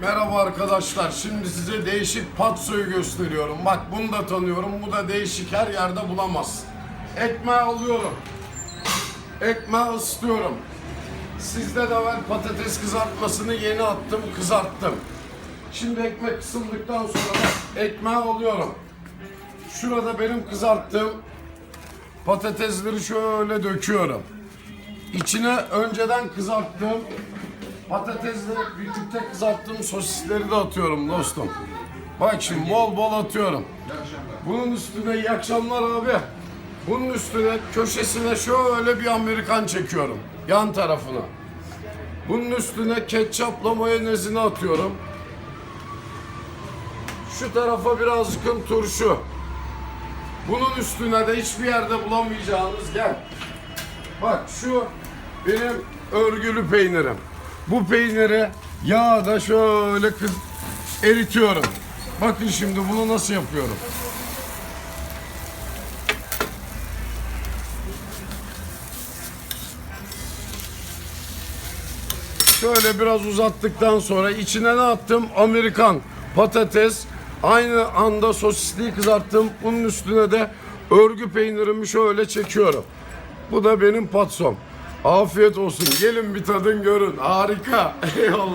Merhaba arkadaşlar. Şimdi size değişik patsoyu gösteriyorum. Bak bunu da tanıyorum. Bu da değişik her yerde bulamaz. Ekmeği alıyorum. Ekmeği ısıtıyorum. Sizde de ben patates kızartmasını yeni attım, kızarttım. Şimdi ekmek ısındıktan sonra ekmeği alıyorum. Şurada benim kızarttığım patatesleri şöyle döküyorum. İçine önceden kızarttığım patatesle birlikte kızarttığım sosisleri de atıyorum dostum. Bak şimdi bol bol atıyorum. Bunun üstüne iyi akşamlar abi. Bunun üstüne köşesine şöyle bir Amerikan çekiyorum. Yan tarafına. Bunun üstüne ketçapla mayonezini atıyorum. Şu tarafa birazcık turşu. Bunun üstüne de hiçbir yerde bulamayacağınız gel. Bak şu benim örgülü peynirim. Bu peyniri yağda şöyle kız eritiyorum. Bakın şimdi bunu nasıl yapıyorum. Şöyle biraz uzattıktan sonra içine ne attım? Amerikan patates. Aynı anda sosisliği kızarttım. Bunun üstüne de örgü peynirimi şöyle çekiyorum. Bu da benim patsom. Afiyet olsun. Gelin bir tadın görün. Harika. Eyvallah.